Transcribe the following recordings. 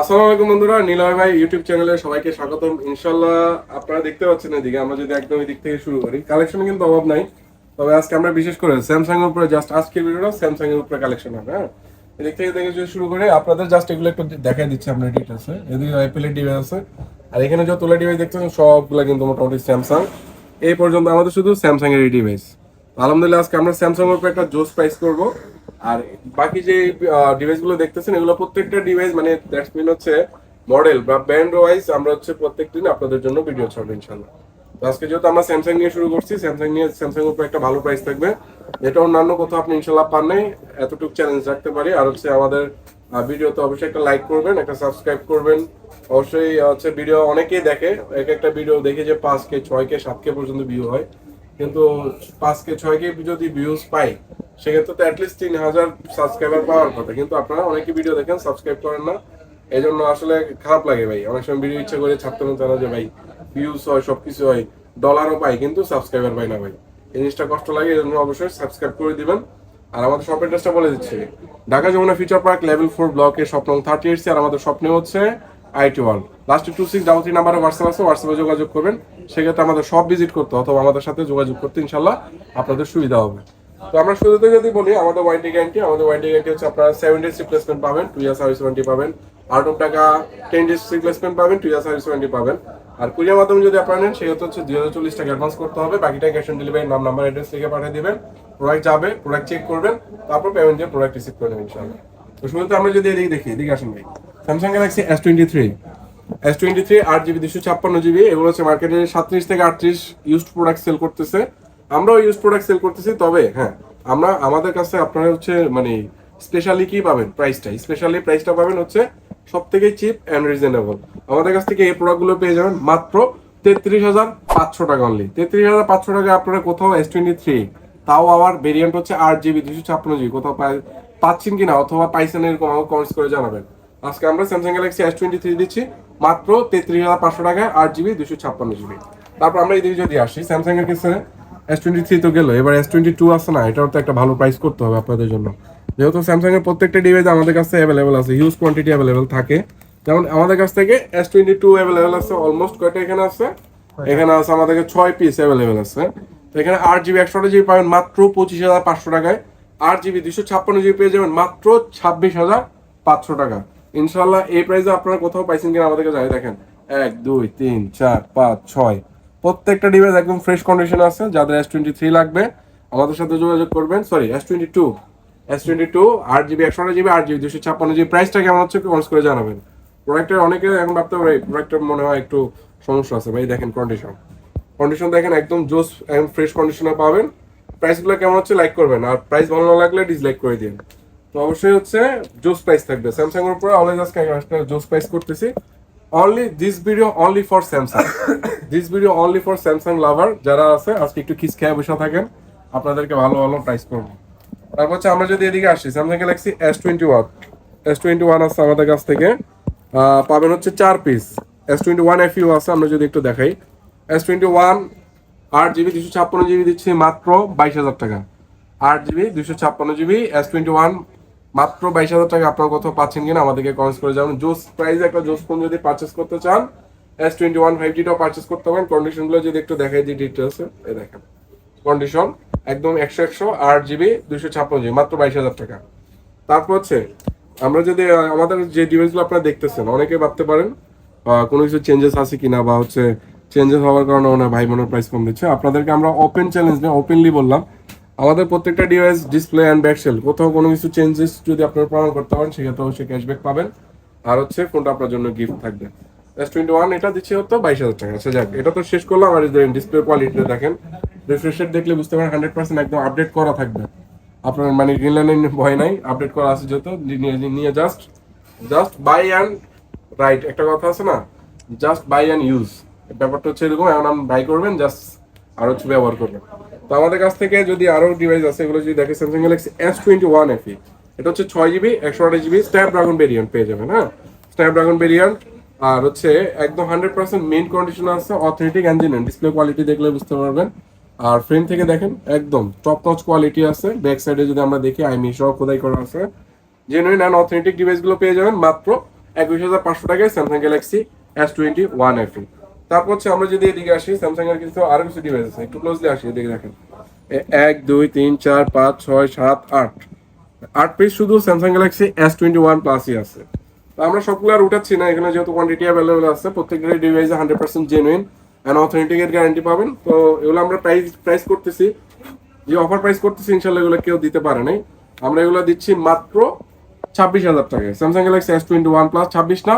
আসসালামু বন্ধুরা, নীলয় ভাই ইউটিউব চ্যানেলে সবাইকে স্বাগতম। ইনশাল্লাহ আপনারা দেখতে পাচ্ছেন এদিকে, আমরা যদি একদম এদিক থেকে শুরু করি। কালেকশন কিন্তু অভাব নাই, তবে আজকে আমরা বিশেষ করে স্যামসাং এর উপরে জাস্ট আজকের ভিডিওটা স্যামসাং এর উপরে কালেকশন হবে হ্যাঁ? এদিক থেকে দেখে যদি শুরু করে, আপনাদের জাস্ট এগুলো একটু দেখাই দিচ্ছি আপনার ডিটেলসে এদিকে অ্যাপেলের ডিভাইস আছে আর এখানে যত ডিভাইস দেখতেছেন, সবগুলো কিন্তু মোটামুটি স্যামসাং এই পর্যন্ত আমাদের শুধু স্যামসাং এর ডিভাইস আলহামদুলিল্লাহ, আজকে আমরা স্যামসাং এর উপরে একটা জোস প্রাইস করব। আর বাকি যে ডিভাইসগুলো দেখতেছেন, এগুলো প্রত্যেকটা ডিভাইস মানে দ্যাটস মিন হচ্ছে মডেল বা ব্র্যান্ড ওয়াইজ আমরা হচ্ছে প্রত্যেকদিন আপনাদের জন্য ভিডিও ছাড়বো ইনশাল্লাহ তো আজকে যেহেতু আমরা স্যামসাং নিয়ে শুরু করছি স্যামসাং নিয়ে স্যামসাং উপর একটা ভালো প্রাইস থাকবে। যেটা অন্যান্য কোথাও আপনি ইনশাল্লাহ পান নাই, এতটুকু চ্যালেঞ্জ রাখতে পারি। আর হচ্ছে আমাদের ভিডিওতে অবশ্যই একটা লাইক করবেন, একটা সাবস্ক্রাইব করবেন। অবশ্যই হচ্ছে ভিডিও অনেকেই দেখে, এক একটা ভিডিও দেখে যে পাঁচ কে, ছয় কে, সাত কে পর্যন্ত ভিউ হয়। কিন্তু পাঁচ কে, ছয় কে যদি ভিউজ পাই সেক্ষেত্রে তো অ্যাটলিস্ট তিন হাজার সাবস্ক্রাইবার পাওয়ার কথা। কিন্তু আপনারা অনেকে ভিডিও দেখেন সাবস্ক্রাইব করেন না। এই জন্য আসলে খারাপ লাগে ভাই। অনেক সময় ভিডিও ইচ্ছা করে ছাড়তে মতো না যে ভাই ভিউজ হয়, সবকিছু হয় ডলারও পাই, কিন্তু সাবস্ক্রাইবার পাই না ভাই। এই জিনিসটা কষ্ট লাগে এই জন্য অবশ্যই সাবস্ক্রাইব করে দিবেন। আর আমাদের শপ অ্যাড্রেসটা বলে দিচ্ছি। Dhaka Jamuna future park level four ব্লকের শপ নং থার্টি এইট আর আমাদের স্বপ্নে হচ্ছে আইটি ওয়ান লাস্টে টু সিক্স ডাবল থ্রি নাম্বারে হোয়াটসঅ্যাপ আছে হোয়াটসঅ্যাপে যোগাযোগ করবেন। সেক্ষেত্রে আমাদের সব ভিজিট করতে অথবা আমাদের সাথে যোগাযোগ করতে ইনশাল্লাহ আপনাদের সুবিধা হবে। তো আমরা শুরুতে যদি বলি, আমাদের ওয়ারেন্টি গ্যারান্টি আমাদের ওয়ারেন্টি গ্যারান্টি হচ্ছে আপনারা সেভেন ডেজ রিপ্লেসমেন্ট পাবেন টু ইয়ার সার্ভিস ওয়ারেন্টি পাবেন। অফ টাকা টেন ডেজ রিপ্লেসমেন্ট পাবেন টু ইয়ার সার্ভিস ওয়ারেন্টি পাবেন। আর কুরিয়ার মাধ্যমে যদি আপনারা নেন হচ্ছে দুই হাজার চল্লিশ টাকা অ্যাডভান্স করতে হবে। বাকিটা ক্যাশ অন ডেলিভারি নাম নাম্বার অ্যাড্রেস লিখে পাঠিয়ে দিবেন। প্রোডাক্ট যাবে প্রোডাক্ট চেক করবেন, তারপর পেমেন্ট দিয়ে প্রোডাক্ট রিসিভ করে ইনশাআল্লাহ। তো শুরুতে আমরা যদি এদিকে দেখি, এদিকে আসেন ভাই। Samsung Galaxy S twenty three S twenty three আট জিবি দুশো ছাপ্পান্ন জিবি এগুলো হচ্ছে মার্কেটে সাতত্রিশ থেকে আটত্রিশ ইউজড প্রোডাক্ট সেল করতেছে। আমরাও ইউজ প্রোডাক্ট সেল করতেছি, তবে হ্যাঁ আমরা, আমাদের কাছে আপনারা হচ্ছে মানে স্পেশালি কি পাবেন? প্রাইসটা স্পেশালি প্রাইসটা পাবেন হচ্ছে সব থেকে চিপ অ্যান্ড রিজনেবল আমাদের কাছ থেকে এই প্রোডাক্টগুলো পেয়ে যাবেন মাত্র তেত্রিশ হাজার পাঁচশো টাকা অনলি তেত্রিশ হাজার পাঁচশো টাকা আপনারা কোথাও এস টোয়েন্টি থ্রি তাও আবার ভেরিয়েন্ট হচ্ছে আট জিবি দুশো ছাপ্পান্ন জিবি কোথাও পাচ্ছেন কিনা অথবা পাইছেন এরকম আমাকে কমেন্টস করে জানাবেন। আজকে আমরা Samsung Galaxy S twenty three দিচ্ছি মাত্র তেত্রিশ হাজার পাঁচশো টাকায় আট জিবি দুশো ছাপ্পান্ন জিবি তারপর আমরা এদিকে যদি আসি। স্যামসাং এর কাছে এস টোয়েন্টি থ্রি তো গেলো। এবার এস টোয়েন্টি টু আছে না এটাও তো একটা ভালো প্রাইস করতে হবে আপনাদের জন্য। যেহেতু স্যামসাং এর প্রত্যেকটা ডিভাইস আমাদের কাছে অ্যাভেলেবেল আছে হিউজ কোয়ান্টিটি অ্যাভেলেবেল থাকে। যেমন আমাদের কাছ থেকে এস টোয়েন্টি টু অ্যাভেলেবেল আছে অলমোস্ট কয়টা এখানে আছে? এখানে আছে আমাদের ছয় পিস অ্যাভেলেবেল আছে। তো এখানে আট জিবি একশো জিবি পাবেন মাত্র পঁচিশ হাজার পাঁচশো টাকায়। আট জিবি দুশো ছাপ্পান্ন জিবি পেয়ে যাবেন মাত্র ছাব্বিশ হাজার পাঁচশো টাকা। ইনশাল্লাহ এই প্রাইসে আপনারা কোথাও পাইছেন কিনা আমাদেরকে জানিয়ে দেখেন এক দুই তিন চার পাঁচ ছয়। প্রত্যেকটা ডিভাইস একদম ফ্রেশ কন্ডিশন আছে, যাদের এস টোয়েন্টি থ্রি লাগবে, আমাদের সাথে যোগাযোগ করবেন sorry S twenty two S twenty two আট জিবি একশো আট জিবি আট জিবি দুশো ছাপ্পান্ন জিবি প্রাইসটা কেমন হচ্ছে কমেন্টস করে জানাবেন। প্রোডাক্টের অনেকে এখন ভাবতে পারে প্রোডাক্টের মনে হয় একটু সমস্যা আছে, ভাই, দেখেন কন্ডিশন কন্ডিশন দেখেন, একদম জোস একদম ফ্রেশ কন্ডিশনে পাবেন। প্রাইসগুলো কেমন হচ্ছে লাইক করবেন, আর প্রাইস ভালো না লাগলে ডিসলাইক করে দিন। তো অবশ্যই হচ্ছে জোস প্রাইস থাকবে। স্যামসাং এর উপরে অলওয়েজ আজকে জোস প্রাইস করতেছি। Only this video only for Samsung this video only for Samsung lover যারা আছে, আজকে একটু খিস খেয়ে বসে থাকেন, আপনাদেরকে ভালো ভালো প্রাইস করব। তারপর হচ্ছে আমরা যদি এদিকে আসি Samsung Galaxy S twenty one S twenty one আছে আমাদের কাছ থেকে। পাবেন হচ্ছে চার piece S twenty one F E আছে, আমরা যদি একটু দেখাই। এস টোয়েন্টি ওয়ান আট জিবি দুশো ছাপ্পান্ন জিবি দিচ্ছি মাত্র বাইশ হাজার টাকা। আট জিবি দুশো ছাপ্পান্ন জিবি এস টোয়েন্টি ওয়ান মাত্র বাইশ হাজার টাকা আপনার কোথাও পাচ্ছেন কিনা আমাদেরকে কমেন্টস করে যাবেন জোস প্রাইস একটা জোস ফোন যদি পারচেস করতে চান এস টোয়েন্টি ওয়ান ফাইভ জিটাও পারচেস করতে পারেন। কন্ডিশনগুলো যদি একটু দেখাই দিই ডিটেলসে এই দেখেন। কন্ডিশন একদম একশো একশো আট জিবি দুশো ছাপ্পান্ন জিবি মাত্র বাইশ হাজার টাকা। তারপর হচ্ছে, আমরা যদি আমাদের যে ডিভাইসগুলো আপনারা দেখতেছেন, অনেকে ভাবতে পারেন কোনো কিছু চেঞ্জেস আছে কিনা বা হচ্ছে চেঞ্জেস হওয়ার কারণে ওনার ভাই বোনের প্রাইস কম দিচ্ছে। আপনাদেরকে আমরা ওপেন চ্যালেঞ্জ নিয়ে ওপেনলি বললাম আমাদের প্রত্যেকটা ডিভাইস ডিসপ্লে অ্যান্ড ব্যাকসেল কোথাও কোনো কিছু চেঞ্জেস যদি আপনারা প্রমাণ করতে পারেন সেক্ষেত্রে অবশ্যই ক্যাশব্যাক পাবেন। আর হচ্ছে ফোনটা আপনার জন্য গিফট থাকবে। এস টোয়েন্টি ওয়ান এটা দিচ্ছে হতো বাইশ হাজার টাকা। আচ্ছা যাক, এটা তো শেষ করলাম। আর ডিসপ্লে কোয়ালিটিটা দেখেন রিফ্রেশের দেখলে বুঝতে পারেন হান্ড্রেড পার্সেন্ট একদম আপডেট করা থাকবে। আপনার মানে গ্রিন লাইনের ভয় নাই আপডেট করা আছে যেহেতু, নিয়ে just just buy and right একটা কথা আছে না জাস্ট বাই অ্যান্ড ইউজ ব্যাপারটা হচ্ছে এরকম, এখন আপনি বাই করবেন জাস্ট আর হচ্ছে ব্যবহার করবেন তো আমাদের কাছ থেকে যদি আরও ডিভাইস আছে, এগুলো যদি দেখে Samsung Galaxy S twenty one F E এটা হচ্ছে ছয় জিবি একশো আঠাশ জিবি স্ন্যাপ ড্রাগন ভেরিয়েন্ট পেয়ে যাবেন হ্যাঁ? স্ন্যাপ ড্রাগন ভেরিয়েন্ট আর হচ্ছে একদম হান্ড্রেড পার্সেন্ট মেন কন্ডিশন আছে অথেন্টিক ইঞ্জিন ডিসপ্লে কোয়ালিটি দেখলে বুঝতে পারবেন। আর ফ্রেম থেকে দেখেন, একদম টপ টচ কোয়ালিটি আছে ব্যাক সাইডে যদি আমরা দেখি আইমি সহ খোদাই করা আছে। জেনুইন অ্যান্ড অথেন্টিক ডিভাইসগুলো পেয়ে যাবেন মাত্র একুশ হাজার পাঁচশো টাকায় Samsung Galaxy S twenty one F E তারপর হচ্ছে আমরা যদি এদিকে আসি স্যামসাং এর কিন্তু আরও কিছু ডিভাইস আছে। একটু ক্লোজলি আসি এদিকে দেখেন। এক, দুই, তিন, চার, পাঁচ, ছয়, সাত, আট। আট পিস শুধু Samsung Galaxy S twenty one প্লাসই আছে। তো আমরা সবগুলো আর উঠাচ্ছি না, এখানে যেহেতু কোয়ান্টিটি অ্যাভেলেবেল আছে, প্রত্যেকটা ডিভাইসে hundred percent genuine and authentic এর গ্যারান্টি পাবেন। তো এগুলো আমরা প্রাইস প্রাইস করতেছি। যে অফার প্রাইস করতেছি, ইনশাল্লাহ এগুলো কেউ দিতে পারে নাই। আমরা এগুলো দিচ্ছি মাত্র ছাব্বিশ হাজার টাকায়। Samsung Galaxy S twenty one plus ছাব্বিশ না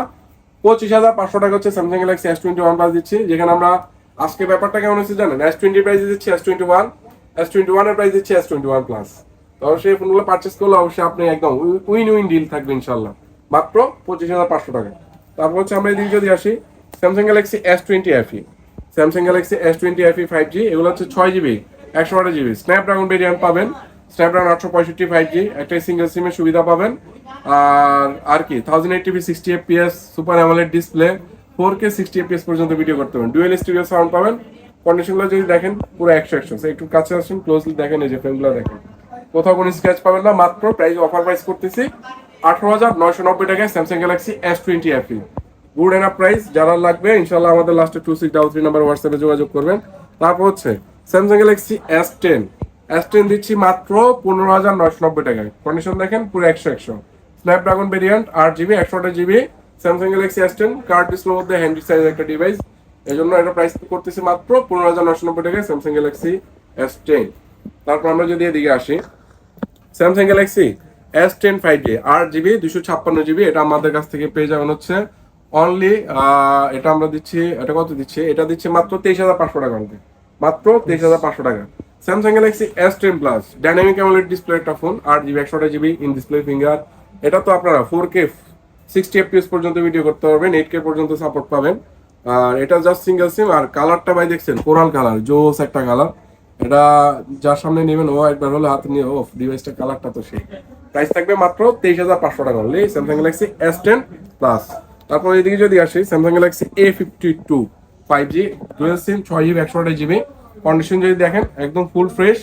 পঁচিশ হাজার পাঁচশো টাকা হচ্ছে Samsung Galaxy S twenty one plus দিচ্ছি, যেখানে আমরা আজকে ব্যাপারটা কেমন হচ্ছে জানেন? এস টোয়েন্টি প্রাইস দিচ্ছি S twenty one S twenty ওয়ানের প্রাইস দিচ্ছি এস টোয়েন্টি ওয়ান প্লাস তো অবশ্যই ফোনগুলো পারচেস করলে অবশ্যই আপনি একদম উইন উইন ডিল থাকবে ইনশাল্লাহ মাত্র পঁচিশ হাজার পাঁচশো টাকা। তারপর হচ্ছে আমরা এদিকে যদি আসি Samsung Galaxy S twenty F E Samsung Galaxy S twenty F E five G এগুলো হচ্ছে ছয় জিবি একশো আট জিবি স্ন্যাপড্রাগন ভেরিয়েন্ট পাবেন। স্ন্যাপড্রাগন আটশো পঁয়ষট্টি ফাইভ জি একটা সিঙ্গেল সিমের সুবিধা পাবেন। আর আর কি thousand eight TV sixty FPS super AMOLED display four K sixty FPS পর্যন্ত ভিডিও করতে পারেন ডুয়েল স্টুডিও সাউন্ড পাবেন। কন্ডিশনগুলো যদি দেখেন, পুরো একশো একশো। একটু কাছে আসুন ক্লোজলি দেখেন এই যে ফ্রেমগুলো দেখেন। কোথাও কোনো স্ক্র্যাচ পাবেন না, মাত্র প্রাইস অফার প্রাইস করতেছি আঠারো হাজার নয়শো নব্বই টাকায় Samsung Galaxy S twenty F E good enough price যারা লাগবে ইনশাল্লাহ আমাদের লাস্টে two six double three number হোয়াটসঅ্যাপে যোগাযোগ করবেন। তারপর হচ্ছে Samsung Galaxy S ten S ten দিচ্ছি মাত্র পনেরো হাজার নয়শো নব্বই টাকায়। কন্ডিশন দেখেন পুরো একশো একশো। স্ন্যাপড্রাগন ভেরিয়েন্ট আট জিবি একশো আট GB Samsung Galaxy S ten curved ডিসপ্লের মধ্যে হ্যান্ডি সাইজ একটা ডিভাইস এই জন্য এটা প্রাইস করতেছি মাত্র পনেরো হাজার নয়শো নব্বই টাকায় স্যামসাং গ্যালাক্সি এস টেন তারপর আমরা যদি এদিকে আসি Samsung Galaxy S ten five G আট জিবি দুশো ছাপ্পান্ন জিবি এটা আমাদের কাছ থেকে পেয়ে যাবেন হচ্ছে অনলি এটা আমরা দিচ্ছি, এটা কত দিচ্ছি? এটা দিচ্ছি মাত্র তেইশ হাজার পাঁচশো টাকা মাত্র তেইশ হাজার পাঁচশো টাকা। Samsung Galaxy S ten plus dynamic AMOLED display একটা ফোন আট জিবি একশো জিবি ইন ডিসপ্লে ফিঙ্গার এটা তো আপনারা ফোর কে সিক্সটি এফপিএস পর্যন্ত ভিডিও করতে পারবেন এইট কে পর্যন্ত সাপোর্ট পাবেন। আর এটা জাস্ট সিঙ্গেল সিম আর কালারটা ভাই দেখছেন কোরাল কালার জোস একটা কালার এটা যার সামনে নেবেন, ও একবার হলে হাতে নিয়ে ও ডিভাইসটার কালারটা তো সেই। প্রাইস থাকবে মাত্র তেইশ হাজার পাঁচশো টাকা only Samsung Galaxy S ten plus তারপর এদিকে যদি আসি Samsung Galaxy A fifty two five G dual SIM ছয় জিবি একশো আঠাশ জিবি কন্ডিশন যদি দেখেন, একদম ফুল ফ্রেশ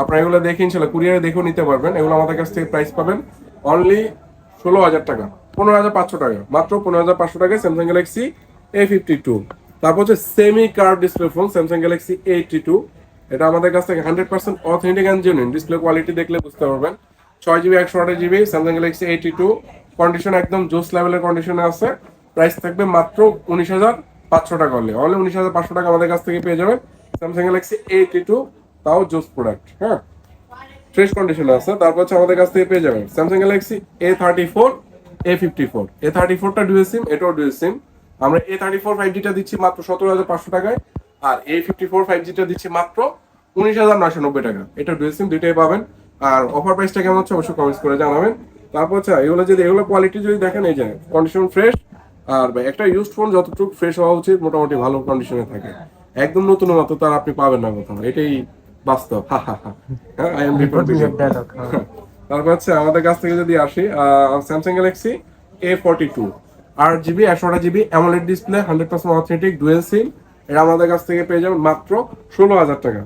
আপনারা এগুলো দেখে ইনশাল্লাহ কুরিয়ারে দেখেও নিতে পারবেন। এগুলো আমাদের কাছ থেকে প্রাইস পাবেন অনলি ষোলো হাজার টাকা, পনেরো হাজার পাঁচশো টাকা, মাত্র পনেরো হাজার পাঁচশো টাকায় Samsung Galaxy A fifty two তারপর হচ্ছে semi curve display phone Samsung Galaxy eighty two এটা আমাদের কাছ থেকে hundred percent authentic and genuine display quality দেখলে বুঝতে পারবেন। ছয় জিবি একশো আঠাশ GB Samsung Galaxy eighty two condition একদম জোস লেভেলের কন্ডিশনে আছে। প্রাইস থাকবে মাত্র উনিশ হাজার পাঁচশো টাকা হলে অনলি উনিশ হাজার পাঁচশো টাকা আমাদের কাছ থেকে পেয়ে যাবেন। স্যামসাং গ্যালাক্সি এইটটি টু তাও জোস প্রোডাক্ট হ্যাঁ? ফ্রেশ কন্ডিশনে আছে, তারপর হচ্ছে আমাদের কাছ থেকে পেয়ে যাবেন Samsung Galaxy A thirty four A fifty four A thirty ফোরটা ডুয়েল সিম এটাও ডুয়েল সিম আমরা এ থার্টি ফোর ফাইভ জিটা দিচ্ছি মাত্র সতেরো হাজার পাঁচশো টাকায়, আর এ ফিফটি ফোর ফাইভ জিটা দিচ্ছি মাত্র উনিশ হাজার নয়শো নব্বই টাকা। এটা ডুয়েল সিম দুইটাই পাবেন। আর অফার প্রাইসটা কেমন হচ্ছে অবশ্যই কমেন্টস করে জানাবেন। তারপর হচ্ছে, এগুলো যদি, এগুলো কোয়ালিটি যদি দেখেন, এই যে কন্ডিশন ফ্রেশ আর একটা ইউজড ফোন যতটুকু ফ্রেশ হওয়া উচিত, মোটামুটি ভালো কন্ডিশনে থাকে। একদম নতুন মতো তার আপনি পাবেন না কোথাও। এটাই বাস্তব। হা হা হা। আই এম তারপর হচ্ছে আমাদের কাছ থেকে যদি আসি Samsung Galaxy A forty two আট জিবি একশো আট GB AMOLED display hundred percent authentic dual SIM এটা আমাদের কাছ থেকে পেয়ে যাবেন মাত্র ষোলো হাজার টাকা।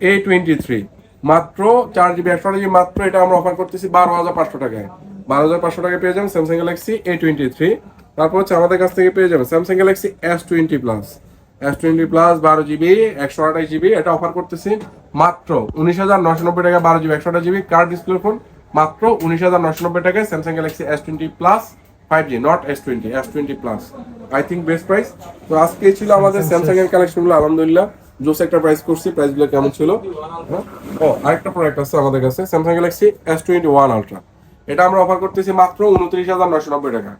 এ টোয়েন্টি থ্রি মাত্র চার জিবি একশো আট জিবি মাত্র এটা আমরা অফার করতেছি বারো হাজার পাঁচশো টাকায়। বারো হাজার পাঁচশো টাকায় পেয়ে যাবেন Samsung Galaxy A twenty three তারপর হচ্ছে আমাদের কাছ থেকে পেয়ে যাবেন Samsung Galaxy S twenty plus S twenty plus বারো জিবি একশো আঠাশ জিবি এটা অফার করতেছি মাত্র উনিশ হাজার নশো নব্বই টাকা বারো জিবি একশো আঠাশ জিবি কার্ড ডিসপ্লে ফোন মাত্র উনিশ হাজার নশো নব্বই টাকায় Samsung Galaxy S twenty plus five G not S twenty S twenty plus I think best price তো আজকে ছিল আমাদের স্যামসাং এর কালেকশনগুলো আলহামদুলিল্লাহ। জোস একটা প্রাইস করছি প্রাইসগুলো কেমন ছিল? হ্যাঁ? ও আরেকটা প্রোডাক্ট আছে আমাদের কাছে Samsung Galaxy S twenty one ultra এটা আমরা অফার করতেছি মাত্র উনত্রিশ হাজার নশো নব্বই টাকা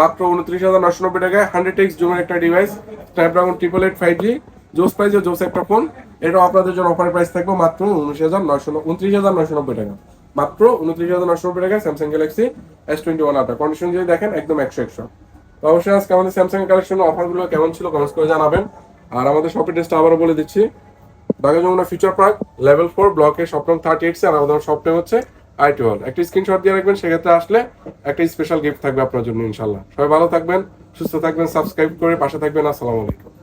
মাত্র উনত্রিশ হাজার নশো নব্বই টাকায় হান্ড্রেড এক্স জুমের একটা device Snapdragon triple eight five G জোস প্রাইসে জোস একটা ফোন এটাও আপনাদের জন্য অফার প্রাইস থাকবে মাত্র উনিশ হাজার নশো উনত্রিশ হাজার নশো নব্বই টাকা। মাত্র উনত্রিশ হাজার নশো নব্বই টাকায় Samsung Galaxy S twenty one আটা কন্ডিশন যদি দেখেন, একদম একশো একশো। তো অবশ্যই আজকে আমাদের স্যামসাং কালেকশন অফারগুলো কেমন ছিল কমেন্টস করে জানাবেন। আর আমাদের শপের ড্রেসটা আবারও বলে দিচ্ছি। Dhaka Jamuna future park level four ব্লকে ব্লকের স্বপ্ন থার্টি এইট আর আমাদের শপ হচ্ছে আইটি টুয়েলভ একটা স্ক্রিনশট দিয়ে রাখবেন, সেক্ষেত্রে আসলে একটা স্পেশাল গিফট থাকবে আপনার জন্য, ইনশাল্লাহ। সবাই ভালো থাকবেন, সুস্থ থাকবেন সাবস্ক্রাইব করে পাশে থাকবেন, আসসালামু আলাইকুম।